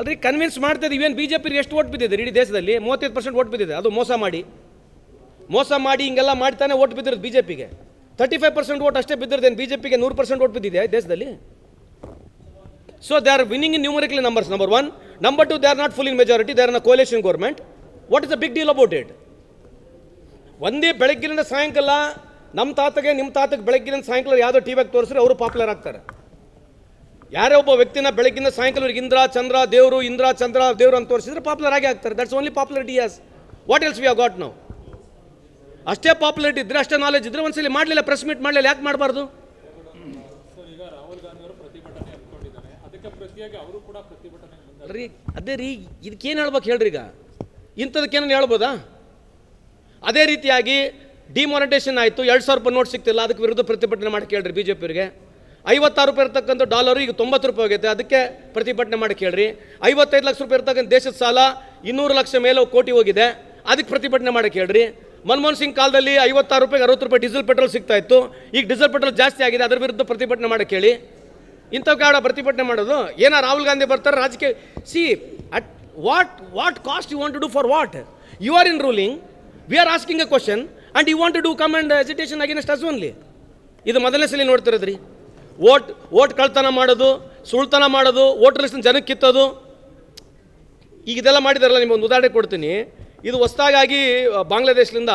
ಅಲ್ರಿ ಕನ್ವಿನ್ಸ್ ಮಾಡ್ತಿದ್ದೀವಿ ಏನು ಬಿ ಜೆ ಪಿಗೆ ಎಷ್ಟು ಓಟ್ ಬಿದ್ದಿದೆ? ಇಡೀ ದೇಶದಲ್ಲಿ ಮೂವತ್ತೈದು ಪರ್ಸೆಂಟ್ ಓಟ್ ಬಿದ್ದಿದೆ. ಅದು ಮೋಸ ಮಾಡಿ. ಮೋಸ ಮಾಡಿ ಹಿಂಗೆಲ್ಲ ಮಾಡ್ತಾನೆ ಓಟ್ ಬಿದ್ದಿರೋದು ಬಿ ಜೆ ಪಿಗೆ ತರ್ಟಿ ಫೈವ್ ಪರ್ಸೆಂಟ್ ಓಟ್ ಅಷ್ಟೇ ಬಿದ್ದಿರೋದೇನು ಬಿ ಜೆ ಪಿಗೆ ನೂರು ಪರ್ಸೆಂಟ್ ಓಟ್ ಬಿದ್ದಿದೆ ದೇಶದಲ್ಲಿ? So they are winning in numerically numbers number one number two they are not full in majority they ಆರ್ನ coalition government what is the big deal about it ಒಂದೇ ಬೆಳಗ್ಗಿನಿಂದ ಸಾಯಂಕಾಲ ನಮ್ಮ ತಾತಗೆ ನಿಮ್ಮ ತಾತಗೆ ಬೆಳಗ್ಗಿನಿಂದ ಸಾಯಂಕಾಲ ಯಾವುದೋ ಟಿ ವಿಗೆ ತೋರಿಸ್ರೆ ಅವರು ಪಾಪ್ಯುಲರ್ ಆಗ್ತಾರೆ. ಯಾರೇ ಒಬ್ಬ ವ್ಯಕ್ತಿನ ಬೆಳಗ್ಗಿಂದ ಸಾಯಂಕಾಲವರೆಗೆ ಇಂದ್ರ ಚಂದ್ರ ದೇವರು ಇಂದ್ರ ಚಂದ್ರ ದೇವರು ಅಂತ ತೋರಿಸಿದ್ರೆ ಪಾಪ್ಯುಲರ್ ಆಗಿ ಆಗ್ತಾರೆ. That's only popularity as what else we are got ನಾವು ಅಷ್ಟೇ ಪಾಪ್ಯುಲರಿಟಿ ಇದ್ರೆ ಅಷ್ಟೇ ನಾಲೆಜ್ ಇದ್ರೆ ಒಂದ್ಸಲಿ ಮಾಡಲಿಲ್ಲ ಪ್ರೆಸ್ ಮೀಟ್ ಮಾಡಲಿಲ್ಲ ಯಾಕೆ ಮಾಡಬಾರ್ದು? ಸರ್ ಈಗ ರಾಹುಲ್ ಗಾಂಧಿ ಅವರು ಪ್ರತಿಭಟನೆ ಹಮ್ಮಿಕೊಂಡಿದ್ದಾರೆ. ಅದಕ್ಕೆ ಪ್ರತಿಯಾಗಿ ಅವರು ಕೂಡ ಪ್ರತಿಭಟನೆ ಮುಂದೆ ರೀ ಅದೇ ರೀ ಇದಕ್ಕೇನು ಹೇಳ್ಬೇಕು ಹೇಳ್ರಿ ಈಗ? ಇಂಥದಕ್ಕೇನು ಹೇಳ್ಬೋದಾ? ಅದೇ ರೀತಿಯಾಗಿ ಡಿಮಾನಿಟೇಷನ್ ಆಯಿತು ಎರಡು ಸಾವಿರ ರೂಪಾಯಿ ನೋಟ್ ಸಿಗ್ತಿಲ್ಲ ಅದಕ್ಕೆ ವಿರುದ್ಧ ಪ್ರತಿಭಟನೆ ಮಾಡಿ ಕೇಳ್ರಿ ಬಿ ಜೆ ಪಿಯವರಿಗೆ ಐವತ್ತಾರು ರೂಪಾಯಿ ಇರ್ತಕ್ಕಂಥ ಡಾಲರು, ಈಗ ತೊಂಬತ್ತು ರೂಪಾಯಿ ಹೋಗೈತೆ. ಅದಕ್ಕೆ ಪ್ರತಿಭಟನೆ ಮಾಡಿ ಕೇಳ್ರಿ. ಐವತ್ತೈದು ಲಕ್ಷ ರೂಪಾಯಿ ಇರ್ತಕ್ಕಂಥ ದೇಶದ ಸಾಲ ಇನ್ನೂರು ಲಕ್ಷ ಮೇಲೆ ಕೋಟಿ ಹೋಗಿದೆ. ಅದಕ್ಕೆ ಪ್ರತಿಭಟನೆ ಮಾಡಿ ಕೇಳ್ರಿ. ಮನಮೋಹನ್ ಸಿಂಗ್ ಕಾಲದಲ್ಲಿ ಐವತ್ತಾರು ರೂಪಾಯಿಗೆ ಅರವತ್ತು ರೂಪಾಯಿ ಡೀಸೆಲ್ ಪೆಟ್ರೋಲ್ ಸಿಗ್ತಾ ಇತ್ತು. ಈಗ ಡೀಸೆಲ್ ಪೆಟ್ರೋಲ್ ಜಾಸ್ತಿ ಆಗಿದೆ, ಅದರ ವಿರುದ್ಧ ಪ್ರತಿಭಟನೆ ಮಾಡಿ ಕೇಳಿ. ಇಂಥ ಕಾಡ ಪ್ರತಿಭಟನೆ ಮಾಡೋದು? ಏನೋ ರಾಹುಲ್ ಗಾಂಧಿ ಬರ್ತಾರೆ, ರಾಜಕೀಯ see at what what cost you want to do for what you are in ruling we are asking a question and you want to do come and agitation ಆಗಿನ ಅಸ್ ಓನ್ಲಿ ಇದು ಮೊದಲನೇ ಸಲ ನೋಡ್ತಿರೋದ್ರಿ. ಓಟ್ ಓಟ್ ಕಳ್ತನ ಮಾಡೋದು, ಸುಳ್ತನ ಮಾಡೋದು vote list ಜನಕ್ಕೆ ಕಿತ್ತೋದು. ಈಗ ಇದೆಲ್ಲ ಮಾಡಿದಾರಲ್ಲ ಒಂದು ಉದಾಹರಣೆ ಕೊಡ್ತೀನಿ. ಇದು ಹೊಸದಾಗಿ ಬಾಂಗ್ಲಾದೇಶದಿಂದ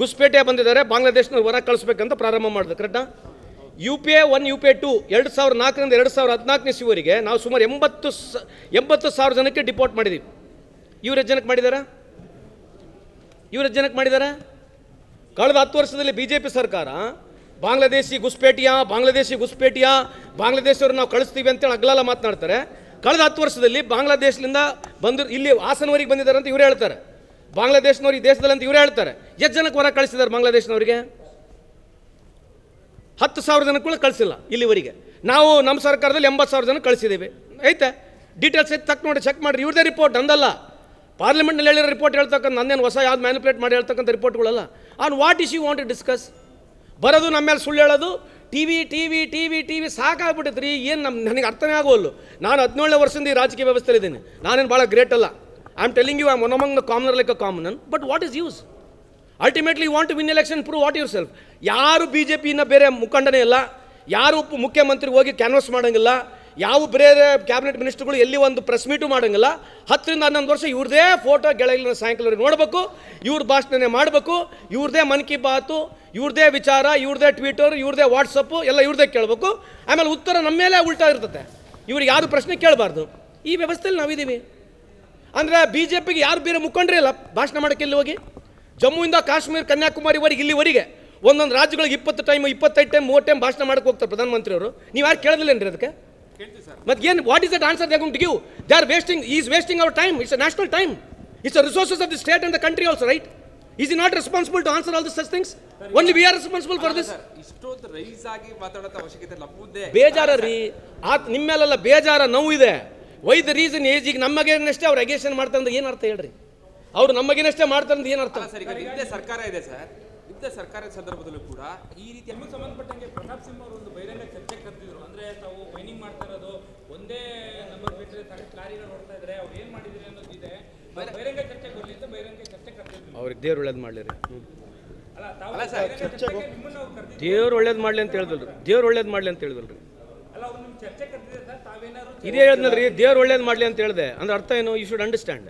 ಗುಸ್ಪೇಟೆ ಬಂದಿದ್ದಾರೆ. ಬಾಂಗ್ಲಾದೇಶನ ಹೊರ ಕಳಿಸ್ಬೇಕಂತ ಪ್ರಾರಂಭ ಮಾಡಿದೆ ಕರೆಕ್ಟಾ U P A one U P A two ಎರಡು ಸಾವಿರದ ನಾಲ್ಕರಿಂದ ಎರಡು ಸಾವಿರದ ಹದಿನಾಲ್ಕನೇ ಸಿವರಿಗೆ ನಾವು ಸುಮಾರು ಎಂಬತ್ತು ಸ, ಎಂಬತ್ತು ಸಾವಿರ ಜನಕ್ಕೆ ಡಿಪೋರ್ಟ್ ಮಾಡಿದ್ದೀವಿ ಇವ್ರ ಜನಕ್ಕೆ ಮಾಡಿದಾರ? ಇವ್ರ ಜನಕ್ಕೆ ಮಾಡಿದಾರಾ? ಕಳೆದ ಹತ್ತು ವರ್ಷದಲ್ಲಿ ಬಿ ಜೆ ಪಿ ಸರ್ಕಾರ ಬಾಂಗ್ಲಾದೇಶಿ ಘುಸ್ಪೇಟಿಯ ಬಾಂಗ್ಲಾದೇಶಿ ಗುಸ್ಪೇಟಿಯ ಬಾಂಗ್ಲಾದೇಶವ್ರು ನಾವು ಕಳಿಸ್ತೀವಿ ಅಂತೇಳಿ ಅಗ್ಲಾಲ ಮಾತನಾಡ್ತಾರೆ. ಕಳೆದ ಹತ್ತು ವರ್ಷದಲ್ಲಿ ಬಾಂಗ್ಲಾದೇಶದಿಂದ ಬಂದು ಇಲ್ಲಿ ಹಾಸನವರಿಗೆ ಬಂದಿದ್ದಾರೆ ಅಂತ ಇವರು ಹೇಳ್ತಾರೆ. ಬಾಂಗ್ಲಾದೇಶನವ್ರು ಈ ದೇಶದಲ್ಲಿ ಅಂತ ಇವರು ಹೇಳ್ತಾರೆ. ಎಷ್ಟು ಜನಕ್ಕೆ ಹೊರ ಕಳಿಸಿದ್ದಾರೆ ಬಾಂಗ್ಲಾದೇಶನವರಿಗೆ? ಹತ್ತು ಸಾವಿರ ಜನಕ್ಕೂ ಕಳಿಸಿಲ್ಲ ಇಲ್ಲಿವರೆಗೆ. ನಾವು ನಮ್ಮ ಸರ್ಕಾರದಲ್ಲಿ ಎಂಬತ್ತು ಸಾವಿರ ಜನ ಕಳಿಸಿದ್ದೀವಿ. ಐತೆ? ಡೀಟೇಲ್ಸ್ ಐತೆ? ತಕ್ಕ ನೋಡಿ ಚೆಕ್ ಮಾಡಿರಿ. ಇವ್ರದೇ ರಿಪೋರ್ಟ್ ಅಂದಲ್ಲ ಪಾರ್ಲಿಮೆಂಟ್ನಲ್ಲಿ ಹೇಳಿರೋ ರಿಪೋರ್ಟ್ ಹೇಳ್ತಕ್ಕಂಥ, ನನ್ನೇನು ಹೊಸ ಯಾವ್ದು ಮ್ಯಾನಿಪುಲೇಟ್ ಮಾಡಿ ಹೇಳ್ತಕ್ಕಂಥ ರಿಪೋರ್ಟ್ಗಳಲ್ಲ on what is you want to discuss ಬರೋದು ನಮ್ಮ ಮೇಲೆ ಸುಳ್ಳು ಹೇಳೋದು. T V T V T V T V ಸಾಕಾಗ್ಬಿಟ್ಟೈತೆ ರೀ ಏನು ನಮ್ಮ ನನಗೆ ಅರ್ಥನೇ ಆಗೋಲ್ಲ ನಾನು ಹದಿನೇಳನೇ ವರ್ಷದಿಂದ ಈ ರಾಜಕೀಯ ವ್ಯವಸ್ಥೆ ಇದ್ದೀನಿ ನಾನೇನು ಭಾಳ ಗ್ರೇಟ್ ಅಲ್ಲ. I am telling you I one among the commoner like a common but what is use ultimately want to win election prove what yourself ಯಾರು ಬಿ ಜೆ ಪಿನ ಬೇರೆ ಮುಖಂಡನೇ ಇಲ್ಲ. ಯಾರು ಮುಖ್ಯಮಂತ್ರಿ ಹೋಗಿ ಕ್ಯಾನ್ವಸ್ ಮಾಡೋಂಗಿಲ್ಲ. ಯಾವ ಬೇರೆ ಕ್ಯಾಬಿನೆಟ್ ಮಿನಿಸ್ಟರ್ಗಳು ಎಲ್ಲಿ ಒಂದು ಪ್ರೆಸ್ ಮೀಟು ಮಾಡೋಂಗಿಲ್ಲ. ಹತ್ತರಿಂದ ಹನ್ನೊಂದು ವರ್ಷ ಇವ್ರದೇ ಫೋಟೋ ಗೆಳಗಿನ ಸಾಯಂಕಾಲವರೆಗೆ ನೋಡಬೇಕು, ಇವ್ರ ಭಾಷಣನೆ ಮಾಡಬೇಕು, ಇವ್ರದೇ ಮನ್ ಕಿ ಬಾತು, ಇವ್ರದೇ ವಿಚಾರ, ಇವ್ರದೇ ಟ್ವಿಟರ್ ಇವ್ರದೇ ವಾಟ್ಸಪ್ಪು ಎಲ್ಲ ಇವ್ರದೇ ಕೇಳಬೇಕು. ಆಮೇಲೆ ಉತ್ತರ ನಮ್ಮ ಮೇಲೆ ಉಲ್ಟಾ ಇರ್ತದೆ ಇವ್ರಿಗೆ ಯಾರು ಪ್ರಶ್ನೆ ಕೇಳಬಾರ್ದು. ಈ ವ್ಯವಸ್ಥೆಯಲ್ಲಿ ನಾವಿದ್ದೀವಿ. ಅಂದರೆ ಬಿ ಜೆ ಪಿಗೆ ಯಾರು ಬೇರೆ ಮುಖಂಡ್ರೆ ಇಲ್ಲ. ಭಾಷಣ ಮಾಡೋಕ್ಕೆ ಇಲ್ಲಿ ಹೋಗಿ ಜಮ್ಮುವಿಂದ ಕಾಶ್ಮೀರ ಕನ್ಯಾಕುಮಾರಿವರೆಗೆ ಇಲ್ಲಿವರೆಗೆ ಒಂದೊಂದು ರಾಜ್ಯಗಳಿಗೆ ಇಪ್ಪತ್ತು ಟೈಮ್ ಇಪ್ಪತ್ತೈದು ಟೈಮ್ ಮೂವತ್ತು ಟೈಮ್ ಭಾಷಣ ಮಾಡಕ್ಕೆ ಹೋಗ್ತಾರೆ ಪ್ರಧಾನಮಂತ್ರಿಯವರು. ನೀವು ಯಾರು ಕೇಳೋದಿಲ್ಲೇನ್ರಿ ಅದಕ್ಕೆ? ಮತ್ತೆ ಏನು what is that answer they going to give they are wasting is wasting our time it's a national time it's a resources of the state and the country also right is not responsible to answer all this such things only we are responsible for this ಇಷ್ಟೊಂದು rice ಆಗಿ ಮಾತಾಡೋ ಅವಶ್ಯಕತೆ ಇಲ್ಲ. ಮುಂದೆ ಬೇಜಾರ ರೀ ಆತ್ ನಿಮ್ಮ ಮೇಲೆಲ್ಲ ಬೇಜಾರ ನೋವು ಇದೆ. ವೈ ದ ರೀಸನ್ ಏಜ್ ಈಗ ನಮಗೇನಷ್ಟೇ ಅವ್ರು ಅಗೇಷನ್ ಮಾಡ್ತಾರೆ ಅಂದ್ರೆ ಏನು ಅರ್ಥ ಹೇಳ್ರಿ? ಅವ್ರು ನಮಗೇನಷ್ಟೇ ಮಾಡ್ತಾರೆ ಅಂದ್ರೆ ಏನು ಅರ್ಥ? ಸರ್ ಈಗ ಸರ್ಕಾರ ಇದೆ ಸರ್. ನಿಮ್ದೇ ಸರ್ಕಾರದ ಸಂದರ್ಭದಲ್ಲೂ ಕೂಡ ಈ ರೀತಿ ನಿಮಗೆ ಸಂಬಂಧಪಟ್ಟಂಗೆ ಪ್ರತಾಪ್ ಸಿಂಹ ಅವರು ಒಂದು ಬಹಿರಂಗ ಚರ್ಚೆ ಕರೆದಿದ್ರು. ಅಂದ್ರೆ ತಾವು ಮೈನಿಂಗ್ ಮಾಡ್ತಾ ಇರೋದು ಒಂದೇ ನಂಬರ್ ಬಿಟ್ಟರೆ ಸಾಕಷ್ಟು ಲಾರಿಗಳು ನೋಡ್ತಾ ಇದ್ರೆ ಅವ್ರು ಏನು ಮಾಡಿದ್ರಿ ಅನ್ನೋದು ಇದೆ ಬಹಿರಂಗ ಚರ್ಚೆ ಬರ್ಲಿ ಅಂತ ಬಹಿರಂಗ ಚರ್ಚೆ ಕರೆದಿದ್ರು. ಅವ್ರಿಗೆ ದೇವ್ರು ಒಳ್ಳೇದು ಮಾಡಲಿ ರೀ. ಅಲ್ಲ ಸರ್, ಚರ್ಚೆಗೆ ನಿಮ್ಮನ್ನ ಅವ್ರು ಕರೆದಿದ್ರು. ದೇವ್ರು ಒಳ್ಳೇದು ಮಾಡಲಿ ಅಂತ ಹೇಳಿದ್ರು ದೇವ್ರು ಒಳ್ಳೇದು ಮಾಡಲಿ ಅಂತ ಹೇಳಿದ್ರು ಅಲ್ಲ ಅವ್ರು ನಿಮ್ ಚರ್ಚೆ ಕರೆದಿದ್ದಾರೆ ಸರ್ ತಾವೇನಾದ್ರು ಇದೇ ಹೇಳಿದ್ನಲ್ರಿ ದೇವ್ರು ಒಳ್ಳೇದು ಮಾಡಲಿ ಅಂತ ಹೇಳಿದೆ. ಅಂದ್ರೆ ಅರ್ಥ ಏನು ಯು ಶುಡ್ ಅಂಡರ್ಸ್ಟ್ಯಾಂಡ್